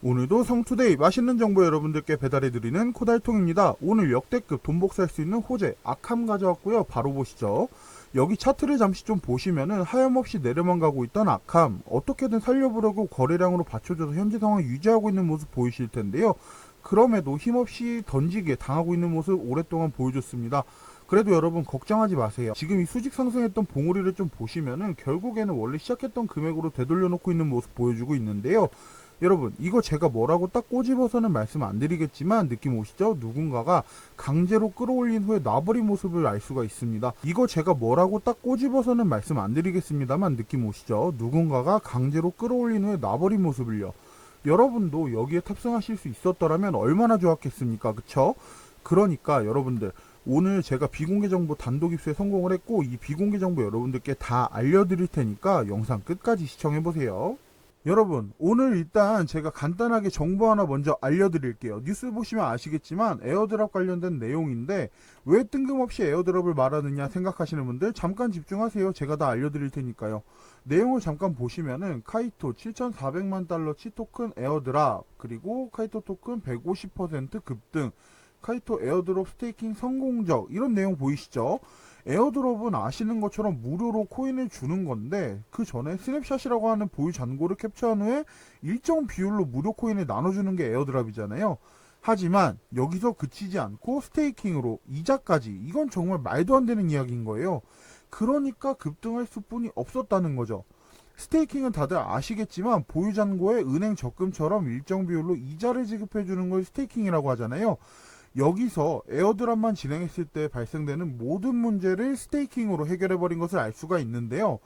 오늘도 성투데이 맛있는 정보 여러분들께 배달해드리는 코달통입니다. 오늘 역대급 돈 복사할 수 있는 호재 아캄 가져왔고요. 바로 보시죠. 여기 차트를 잠시 좀 보시면은 하염없이 내려만 가고 있던 아캄 어떻게든 살려보려고 거래량으로 받쳐줘서 현재 상황 유지하고 있는 모습 보이실 텐데요. 그럼에도 힘없이 던지게 당하고 있는 모습 오랫동안 보여줬습니다. 그래도 여러분 걱정하지 마세요. 지금 이 수직 상승했던 봉우리를 좀 보시면은 결국에는 원래 시작했던 금액으로 되돌려 놓고 있는 모습 보여주고 있는데요. 여러분 이거 제가 뭐라고 딱 꼬집어서는 말씀 안 드리겠지만 느낌 오시죠? 누군가가 강제로 끌어올린 후에 놔버린 모습을 알 수가 있습니다. 이거 제가 뭐라고 딱 꼬집어서는 말씀 안 드리겠습니다만 느낌 오시죠? 누군가가 강제로 끌어올린 후에 놔버린 모습을요. 여러분도 여기에 탑승하실 수 있었더라면 얼마나 좋았겠습니까? 그쵸? 그러니까 여러분들 오늘 제가 비공개 정보 단독 입수에 성공을 했고 이 비공개 정보 여러분들께 다 알려드릴 테니까 영상 끝까지 시청해 보세요. 여러분 오늘 일단 제가 간단하게 정보 하나 먼저 알려드릴게요. 뉴스 보시면 아시겠지만 에어드랍 관련된 내용인데 왜 뜬금없이 에어드랍을 말하느냐 생각하시는 분들 잠깐 집중하세요. 제가 다 알려드릴 테니까요. 내용을 잠깐 보시면은 카이토 7,400만 달러 치 토큰 에어드랍 그리고 카이토 토큰 150% 급등 카이토 에어드롭 스테이킹 성공적 이런 내용 보이시죠? 에어드롭은 아시는 것처럼 무료로 코인을 주는 건데 그 전에 스냅샷이라고 하는 보유 잔고를 캡처한 후에 일정 비율로 무료 코인을 나눠주는 게 에어드랍이잖아요. 하지만 여기서 그치지 않고 스테이킹으로 이자까지 이건 정말 말도 안 되는 이야기인 거예요. 그러니까 급등할 수뿐이 없었다는 거죠. 스테이킹은 다들 아시겠지만 보유 잔고에 은행 적금처럼 일정 비율로 이자를 지급해 주는 걸 스테이킹이라고 하잖아요. 여기서 에어드랍만 진행했을 때 발생되는 모든 문제를 스테이킹으로 해결해버린 것을 알 수가 있는데요.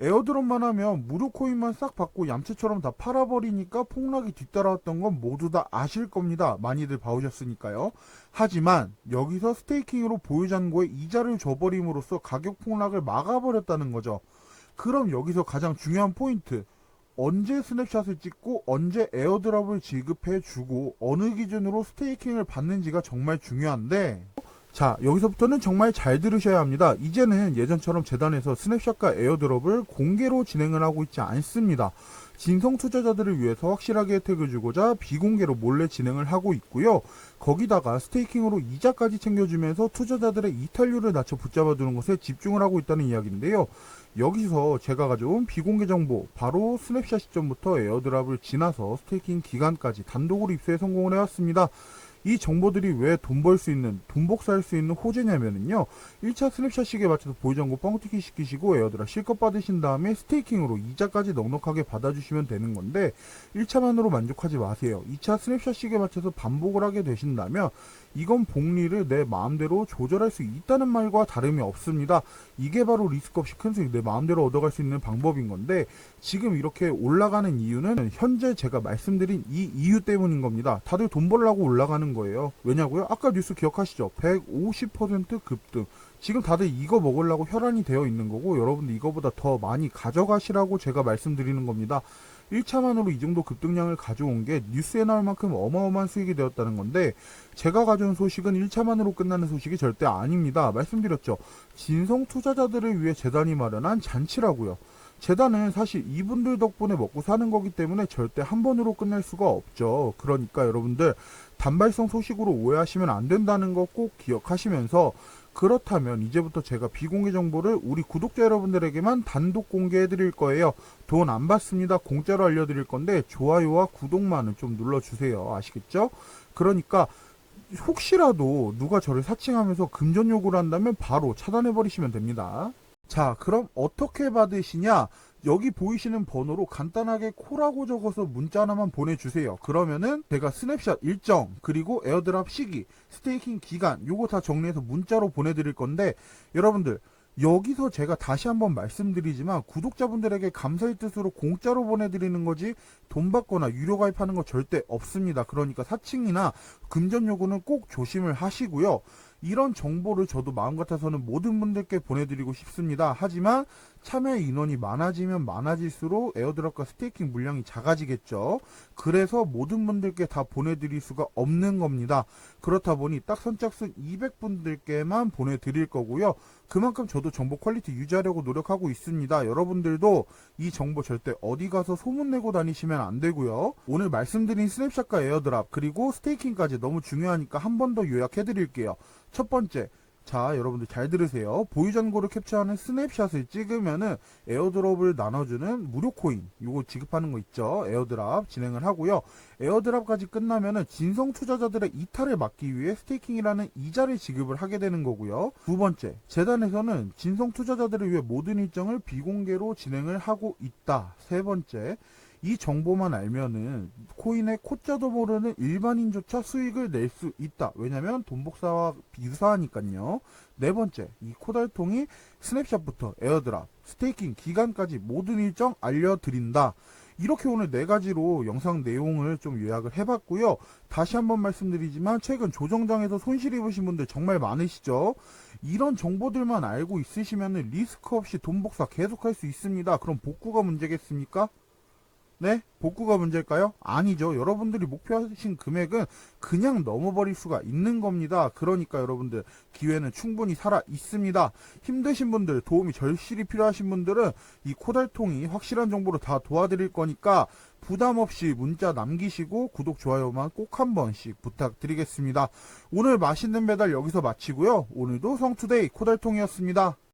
에어드롭만 하면 무료 코인만 싹 받고 얌체처럼 다 팔아버리니까 폭락이 뒤따라왔던 건 모두 다 아실 겁니다. 많이들 봐오셨으니까요. 하지만 여기서 스테이킹으로 보유잔고에 이자를 줘버림으로써 가격 폭락을 막아버렸다는 거죠. 그럼 여기서 가장 중요한 포인트. 언제 스냅샷을 찍고 언제 에어드랍을 지급해 주고 어느 기준으로 스테이킹을 받는지가 정말 중요한데 자 여기서부터는 정말 잘 들으셔야 합니다. 이제는 예전처럼 재단에서 스냅샷과 에어드롭을 공개로 진행을 하고 있지 않습니다. 진성 투자자들을 위해서 확실하게 혜택을 주고자 비공개로 몰래 진행을 하고 있고요. 거기다가 스테이킹으로 이자까지 챙겨주면서 투자자들의 이탈률을 낮춰 붙잡아두는 것에 집중을 하고 있다는 이야기인데요. 여기서 제가 가져온 비공개 정보 바로 스냅샷 시점부터 에어드랍을 지나서 스테이킹 기간까지 단독으로 입수에 성공을 해왔습니다. 이 정보들이 왜 돈 벌 수 있는, 돈 복사할 수 있는 호재냐면은요. 1차 스냅샷 시기에 맞춰서 보유정보 뻥튀기 시키시고 에어드랍 실컷 받으신 다음에 스테이킹으로 이자까지 넉넉하게 받아주시면 되는 건데 1차만으로 만족하지 마세요. 2차 스냅샷 시기에 맞춰서 반복을 하게 되신다면 이건 복리를 내 마음대로 조절할 수 있다는 말과 다름이 없습니다. 이게 바로 리스크 없이 큰 수익 내 마음대로 얻어갈 수 있는 방법인 건데 지금 이렇게 올라가는 이유는 현재 제가 말씀드린 이 이유 때문인 겁니다. 다들 돈 벌려고 올라가는 거예요. 왜냐고요? 아까 뉴스 기억하시죠? 150% 급등. 지금 다들 이거 먹으려고 혈안이 되어 있는 거고 여러분들 이거보다 더 많이 가져가시라고 제가 말씀드리는 겁니다. 1차만으로 이 정도 급등량을 가져온 게 뉴스에 나올 만큼 어마어마한 수익이 되었다는 건데 제가 가져온 소식은 1차만으로 끝나는 소식이 절대 아닙니다. 말씀드렸죠. 진성 투자자들을 위해 재단이 마련한 잔치라고요. 재단은 사실 이분들 덕분에 먹고 사는 거기 때문에 절대 한 번으로 끝낼 수가 없죠. 그러니까 여러분들 단발성 소식으로 오해하시면 안 된다는 거 꼭 기억하시면서 그렇다면 이제부터 제가 비공개 정보를 우리 구독자 여러분들에게만 단독 공개해 드릴 거예요. 돈 안 받습니다. 공짜로 알려드릴 건데 좋아요와 구독만은 좀 눌러주세요. 아시겠죠? 그러니까 혹시라도 누가 저를 사칭하면서 금전 요구를 한다면 바로 차단해 버리시면 됩니다. 자, 그럼 어떻게 받으시냐? 여기 보이시는 번호로 간단하게 코라고 적어서 문자 하나만 보내주세요. 그러면은 제가 스냅샷 일정, 그리고 에어드랍 시기, 스테이킹 기간, 요거 다 정리해서 문자로 보내드릴 건데, 여러분들, 여기서 제가 다시 한번 말씀드리지만 구독자분들에게 감사의 뜻으로 공짜로 보내드리는 거지 돈 받거나 유료 가입하는 거 절대 없습니다. 그러니까 사칭이나 금전 요구는 꼭 조심을 하시고요. 이런 정보를 저도 마음 같아서는 모든 분들께 보내드리고 싶습니다. 하지만 참여 인원이 많아지면 많아질수록 에어드랍과 스테이킹 물량이 작아지겠죠. 그래서 모든 분들께 다 보내드릴 수가 없는 겁니다. 그렇다 보니 딱 선착순 200분들께만 보내드릴 거고요. 그만큼 저도 정보 퀄리티 유지하려고 노력하고 있습니다. 여러분들도 이 정보 절대 어디 가서 소문내고 다니시면 안 되고요. 오늘 말씀드린 스냅샷과 에어드랍 그리고 스테이킹까지 너무 중요하니까 한 번 더 요약해드릴게요. 첫 번째, 자, 여러분들 잘 들으세요. 보유 잔고를 캡처하는 스냅샷을 찍으면은 에어드랍을 나눠주는 무료 코인, 요거 지급하는 거 있죠. 에어드랍 진행을 하고요. 에어드랍까지 끝나면은 진성 투자자들의 이탈을 막기 위해 스테이킹이라는 이자를 지급을 하게 되는 거고요. 두 번째, 재단에서는 진성 투자자들을 위해 모든 일정을 비공개로 진행을 하고 있다. 세 번째, 이 정보만 알면은 코인의 코자도 모르는 일반인조차 수익을 낼 수 있다. 왜냐면 돈복사와 유사하니까요. 네 번째, 이 코달통이 스냅샷부터 에어드랍, 스테이킹 기간까지 모든 일정 알려드린다. 이렇게 오늘 네 가지로 영상 내용을 좀 요약을 해봤고요. 다시 한번 말씀드리지만 최근 조정장에서 손실 입으신 분들 정말 많으시죠? 이런 정보들만 알고 있으시면 리스크 없이 돈 복사 계속할 수 있습니다. 그럼 복구가 문제겠습니까? 네? 복구가 문제일까요? 아니죠. 여러분들이 목표하신 금액은 그냥 넘어버릴 수가 있는 겁니다. 그러니까 여러분들 기회는 충분히 살아 있습니다. 힘드신 분들, 도움이 절실히 필요하신 분들은 이 코달통이 확실한 정보로 다 도와드릴 거니까 부담 없이 문자 남기시고 구독, 좋아요만 꼭 한 번씩 부탁드리겠습니다. 오늘 맛있는 배달 여기서 마치고요. 오늘도 성투데이 코달통이었습니다.